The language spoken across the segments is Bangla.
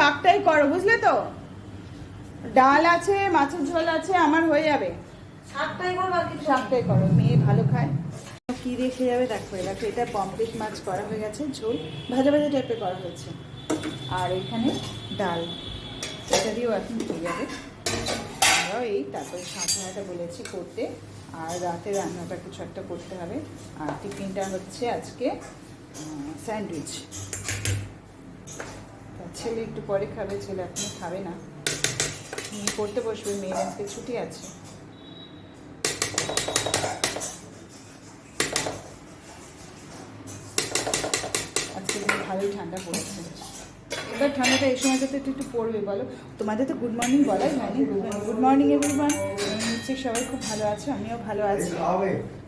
পাকটাই করো বুঝলে তো? ডাল আছে মাছের ঝোল আছে আমার হয়ে যাবে। শাকটাই করব আর কিছু শাকটাই করো মেয়ে ভালো খায়। কি রেখে যাবে দেখো দেখো এটা পমফ্রেট মাছ করা হয়ে গেছে ঝোল ভাজা ভাজা টাইপের করা হয়েছে। আর এখানে ডাল এটা দিয়েও এখন হয়ে যাবে। আমরাও এই তারপরে সাঁতরাটা বলেছি করতে আর রাতে রান্নাটা কিছু একটা করতে হবে। আর টিফিনটা হচ্ছে আজকে স্যান্ডউইচ। ছেলে একটু পরে খাবে ছেলে এখনও খাবে না। মেয়ে পড়তে বসবে মেয়ের আজকে ছুটি আছে। আজকে ভালোই ঠান্ডা পড়েছে। এবার ঠান্ডাটা এই সময়টাতে একটু একটু পড়বে বলো? তোমাদের তো গুড মর্নিং বলাই হয়নি। গুড মর্নিং এভরিওয়ান নিশ্চয়ই সবাই খুব ভালো আছো আমিও ভালো আছি।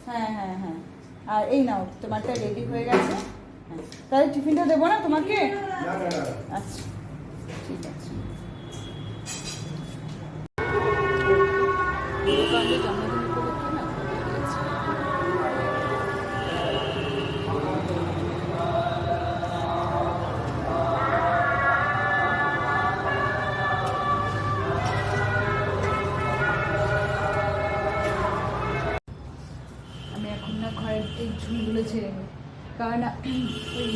হ্যাঁ হ্যাঁ হ্যাঁ। আর এই নাও তোমারটা রেডি হয়ে গেছে? তাহলে টিফিনটা দেবো না তোমাকে? আচ্ছা ঠিক আছে। কারণ ওই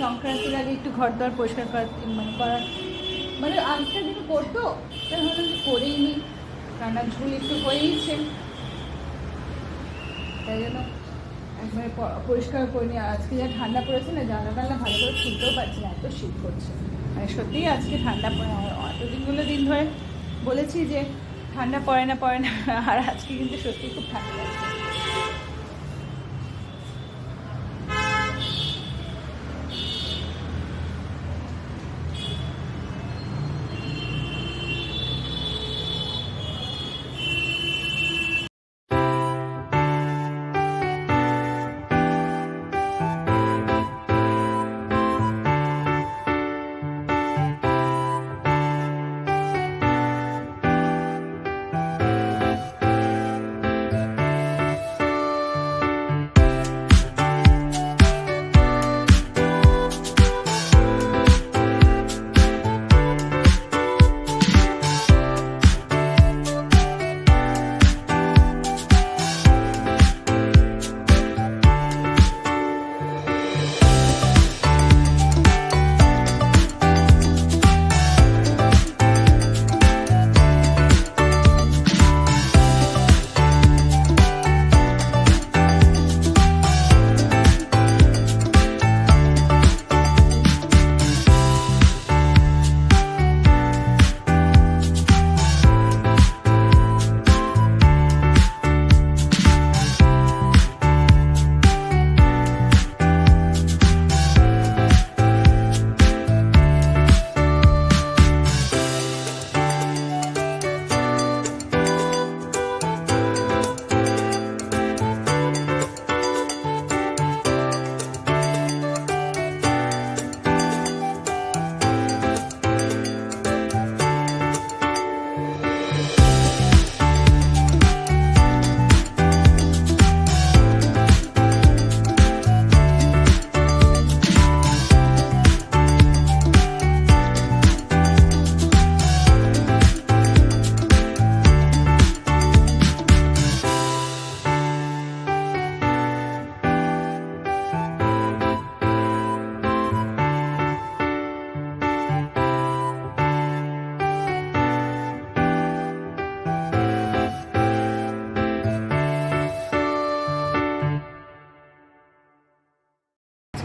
সংক্রান্তির আগে একটু ঘর দর পরিষ্কার করার মানে করার মানে আগটা দিন করতো, তাই করেই নি। কারণ ঝুল একটু হয়েইছে। তাই জন্য একবারে পরিষ্কার করে আর আজকে যা ঠান্ডা পড়েছে না, জানলা টানলা ভালো করে খুলতেও পারছি না, এত শীত করছে মানে সত্যিই আজকে ঠান্ডা পড়ে এতদিনগুলো দিন ধরে বলেছি যে ঠান্ডা পড়ে না পড়ে না, আর আজকে কিন্তু সত্যি খুব ঠান্ডা লাগছে।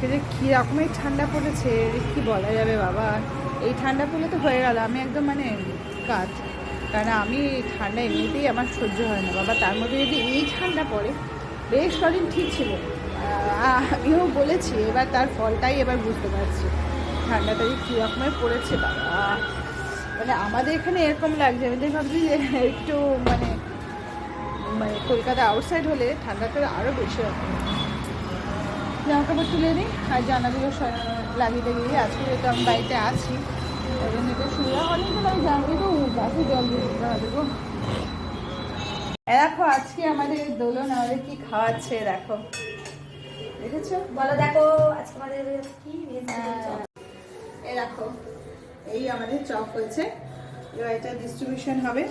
আজকে যে কী রকমের ঠান্ডা পড়েছে কি বলা যাবে বাবা? এই ঠান্ডা পড়লে তো হয়ে গেল। আমি একদম মানে কাজ কারণ আমি ঠান্ডা এমনিতেই আমার সহ্য হয় না। বাবা, তার মধ্যে যদি এই ঠান্ডা পড়ে, বেশ কদিন ঠিক ছিল। আমিও বলেছি, এবার তার ফলটাই এবার বুঝতে পারছি। ঠান্ডাটা যে কী রকমের পড়েছে বাবা। মানে আমাদের এখানে এরকম লাগছে। আমি ভাবছি যে একটু মানে মানে কলকাতা আউটসাইড হলে ঠান্ডাটা আরও বেশি রকম জামা কাপড় তুলে নিই আর জানাগুলো লাগিয়ে টাগিয়ে আজকে যেহেতু আমি বাড়িতে আছি একটু সুবিধা হলে তো আমি জামাগুলো গাছে জল দিয়ে দিতে হবে গো। দেখো আজকে আমাদের দোলন আমাদের কি খাওয়াচ্ছে দেখো। দেখেছ? বলো দেখো আজকে আমাদের কি হ্যাঁ। এ দেখো এই আমাদের চপ হয়েছে। এবার এটা ডিস্ট্রিবিউশন হবে।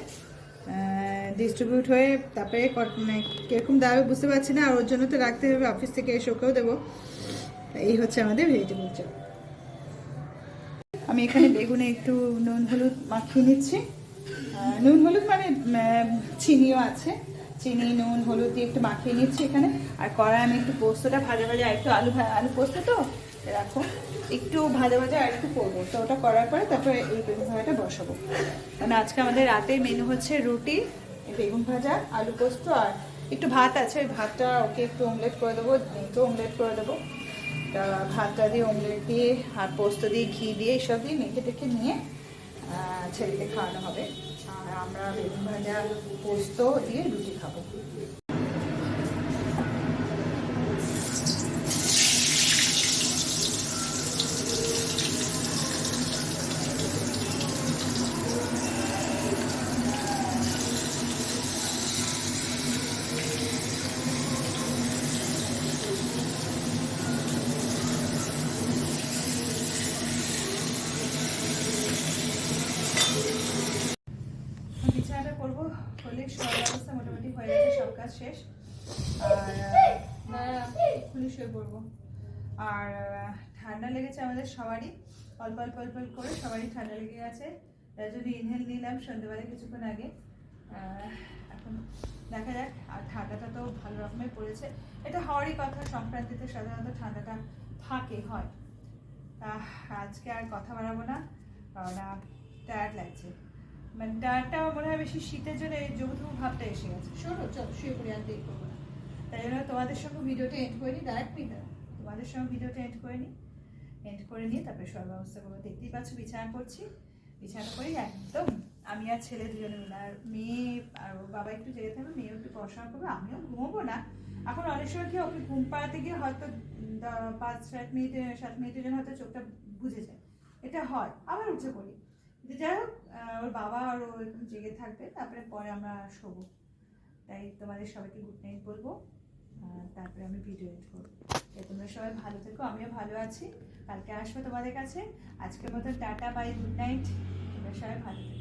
ডিস্ট্রিবিউট হয়ে তারপরে মানে কীরকম দাঁড়াবে বুঝতে পারছি না, আর ওর জন্য তো রাখতে হবে অফিস থেকে এসে ওকেও দেবো। এই হচ্ছে আমাদের ভেজিটেবল চপ আমি এখানে বেগুনে একটু নুন হলুদ মাখিয়ে নিচ্ছি। নুন হলুদ মানে চিনিও আছে। চিনি, নুন, হলুদ দিয়ে একটু মাখিয়ে নিচ্ছি এখানে। আর কড়াই আমি একটু পোস্তটা ভাজা ভাজা, একটু আলু আলু পোস্ত তো? রাখো। একটু ভাজা ভাজা আর একটু করব। তো ওটা করার পরে তারপরে এই বেগুন ভাজাটা বসাবো। মানে আজকে আমাদের রাতে মেনু হচ্ছে রুটি বেগুন ভাজা আলু পোস্ত আর একটু ভাত আছে ওই ভাতটা ওকে একটু অমলেট করে দেবো তো অমলেট করে দেবো। তা ভাতটা দিয়ে অমলেট দিয়ে আর পোস্ত দিয়ে ঘি দিয়ে এইসব দিয়ে মেখে টেখে নিয়ে ছেলেকে খাওয়ানো হবে। আর আমরা বেগুন ভাজা পোস্ত দিয়ে রুটি খাব বিছানাটা করব মোটামুটি হয়ে গেছে শেষ। আর পড়ব। আর ঠান্ডা লেগেছে আমাদের সবারই। অল্প অল্প অল্প করে সবারই ঠান্ডা লেগে গেছে। তার জন্য ইনহেল নিলাম সন্ধ্যেবেলা কিছুক্ষণ আগে। এখন দেখা যাক, আর ঠান্ডাটা তো ভালো রকমের পড়েছে। এটা হওয়ারই কথা, সংক্রান্তিতে সাধারণত ঠান্ডাটা থাকে, হয়। আজকে আর কথা বাড়াবো না। কারণ টায়ার্ড লাগছে। মানে আমার মনে হয় বেশি শীতের জন্য এই জবুথবু ভাবটা এসে গেছে। শোনো চলো শুয়ে পড়ি আর করব না। তাই জন্য তোমাদের সঙ্গে ভিডিওটা এন্ড করে নিই ডাইরেক্ট তোমাদের সঙ্গে ভিডিওটা এন্ড করে নিই এন্ড করে নিয়ে তারপরে সব ব্যবস্থা করব দেখতেই পাচ্ছ বিছানা করছি। বিছানা করি একদম আমি আর ছেলে দুজনে মিলে আর মেয়ে আর বাবা একটু জেগে থাকবে মেয়েও একটু পড়াশোনা করবে আমিও ঘুমোবো না। এখন অনেক সময় কি ওকে ঘুম পাড়াতে গিয়ে হয়তো পাঁচ সাত মিনিটে সাত মিনিটের জন্য হয়তো চোখটা বুঝে যায়। এটা হয় আবার উঠে পড়ি। যাই হোক ওর বাবা আর ও একটু জেগে থাকবে, তারপরে পরে আমরা শোবো। তাই তোমাদের সবাইকে গুড নাইট বলব। তারপরে আমি ভিডিও এডিট করব। তাই তোমরা সবাই ভালো থেকো, আমিও ভালো আছি। কালকে আসব তোমাদের কাছে। আজকের মতো টাটা বাই গুড নাইট তোমরা সবাই ভালো থেকো।